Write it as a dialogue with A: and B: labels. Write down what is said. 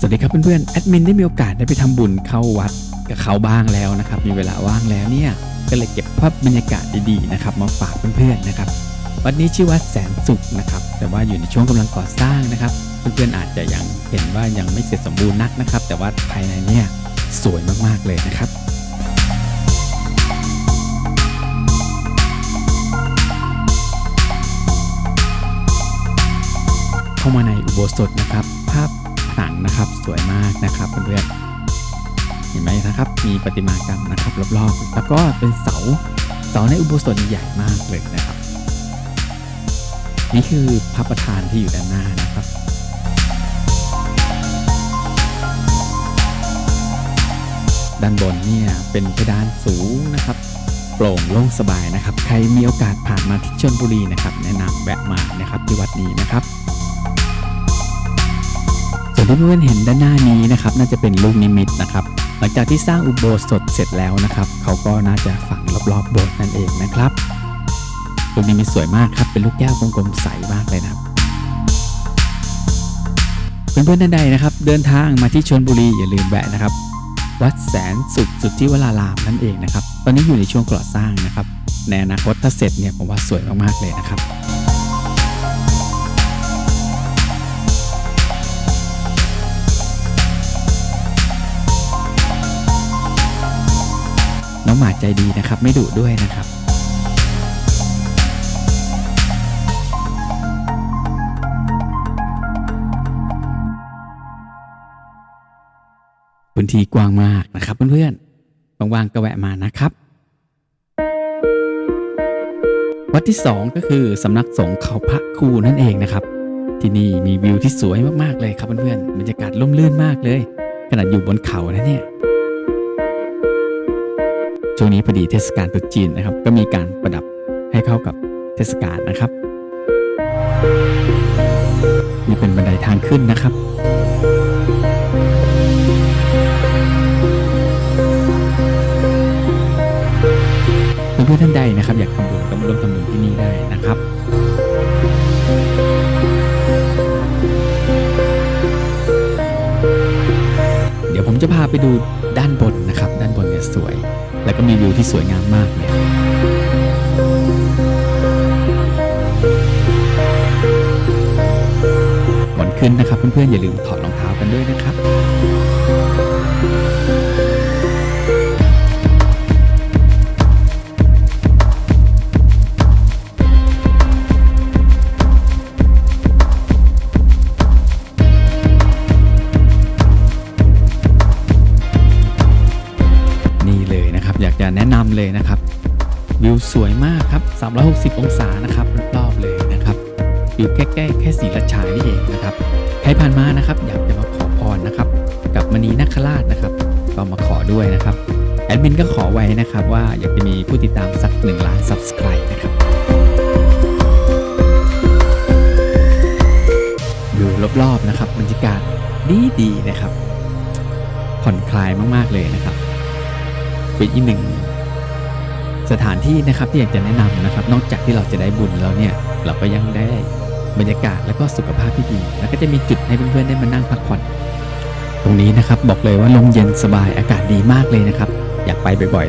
A: สวัสดีครับเพื่อนๆแอดมินได้มีโอกาสได้ไปทำบุญเข้าวัดกับเขาบ้างแล้วนะครับ มีเวลาว่างแล้วเนี่ยก็เลยเก็บภาพบรรยากาศดีๆนะครับ มาฝากเพื่อนๆนะครับวัดนี้ชื่อวัดแสนสุขนะครับ แต่ว่าอยู่ในช่วงกำลังก่อสร้างนะครับ เพื่อนๆอาจจะยังเห็นว่ายังไม่เสร็จสมบูรณ์นักนะครับ แต่ว่าภายในเนี่ยสวยมากๆเลยนะครับเข้ามาในอุโบสถนะครับ ภาพ ผนังนะครับ สวยมากนะครับเพื่อนๆเห็นไหมนะครับ มีประติมากรรมนะครับรอบๆแล้วก็เป็นเสาเสาในอุโบสถใหญ่มากเลยนะครับ นี่คือพระประธานที่อยู่ด้านหน้านะครับด้านบนเนี่ยเป็นเพดานสูงนะครับ โปร่งโล่งสบายนะครับ ใครมีโอกาสผ่านมาที่ชลบุรีนะครับ แนะนำแวะมานะครับที่วัดนี้นะครับ ที่เพื่อนๆเห็นด้านหน้านี้นะครับน่าจะเป็นลูกนิมิตนะครับหลังจากที่สร้างอุโบสถเสร็จแล้วนะครับเขาก็น่าจะฝังรอบๆโบสถ์นั่นเองนะครับลูกนิมิตสวยมากครับเป็นลูกแก้วกลมๆใสมากเลยนะครับเพื่อนๆท่านใดนะครับเดินทางมาที่ชลบุรีอย่าลืมแวะนะครับ วัดแสนสุขสุทธิวรารามนั่นเองนะครับตอนนี้อยู่ในช่วงก่อสร้างนะครับในอนาคตถ้าเสร็จเนี่ยผมว่าสวยมากๆเลยนะครับ น้องหมาใจดีนะครับ ไม่ดุด้วยนะครับพื้นที่กว้างมากนะครับเพื่อนๆว่างๆก็แวะมานะครับ วัดที่ 2 ก็คือสำนักสงฆ์เขาพระครูนั่นเองนะครับ ที่นี่มีวิวที่สวยมากๆเลยครับเพื่อนๆบรรยากาศร่มรื่นมากเลย ขนาดอยู่บนเขานะเนี่ย ช่วงนี้พอดีเทศกาลตรุษจีนนะครับ ก็มีการประดับให้เข้ากับเทศกาลนะครับ นี่เป็นบันไดทางขึ้นนะครับเพื่อนท่านใดนะครับ อยากทำบุญก็มาร่วมทำบุญที่นี่ได้นะครับ เดี๋ยวผมจะพาไปดูด้านบนนะครับ ด้านบนเนี่ยสวย แล้วก็มีวิวที่สวยงามมากเลยก่อนขึ้นนะครับเพื่อนๆอย่าลืมถอดรองเท้ากันด้วยนะครับ แนะนำเลยนะครับ วิวสวยมากครับ 360 องศานะครับรอบๆเลยนะครับอยู่ใกล้ๆแค่ศรีราชายนี่เองนะครับใครผ่านมานะครับ อยากจะมาขอพรนะครับ กับมณีนาคราชนะครับก็มาขอด้วยนะครับแอดมินก็ขอไว้นะครับว่าอยากจะมีผู้ติดตามสัก1ล้าน Subscribe นะครับวิวรอบๆนะครับบรรยากาศดีๆนะครับผ่อนคลายมากๆเลยนะครับเป็นอีกหนึ่ง สถานที่นะครับที่อยากจะแนะนำนะครับ นอกจากที่เราจะได้บุญแล้วเนี่ยเราก็ยังได้บรรยากาศแล้วก็สุขภาพที่ดี แล้วก็จะมีจุดให้เพื่อนๆได้มานั่งพักผ่อน ตรงนี้นะครับบอกเลยว่าลมเย็นสบายอากาศดีมากเลยนะครับ อยากไปบ่อย